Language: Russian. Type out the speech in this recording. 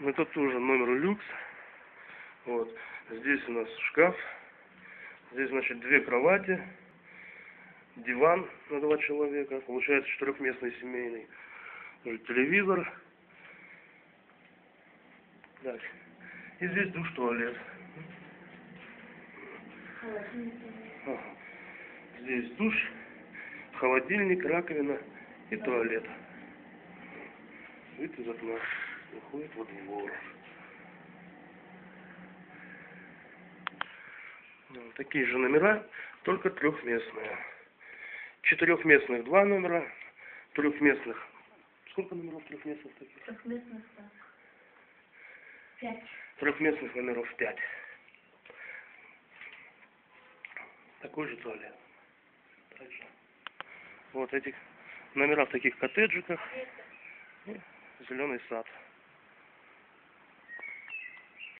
Это тоже номер люкс. Вот. Здесь у нас шкаф. Здесь, значит, две кровати. Диван на два человека. Получается четырехместный семейный. Тоже Телевизор. Так. И здесь душ-туалет. Ага. Здесь душ, холодильник, раковина и туалет. Вид из окна выходит во двор. Ну, Такие же номера, только трехместные. Четырехместных два номера, трехместных. Сколько номеров трехместных таких? Трехместных так. Пять. Трехместных номеров пять. Такой же туалет. Также. Вот этих номера в таких коттеджиках. Зеленый сад.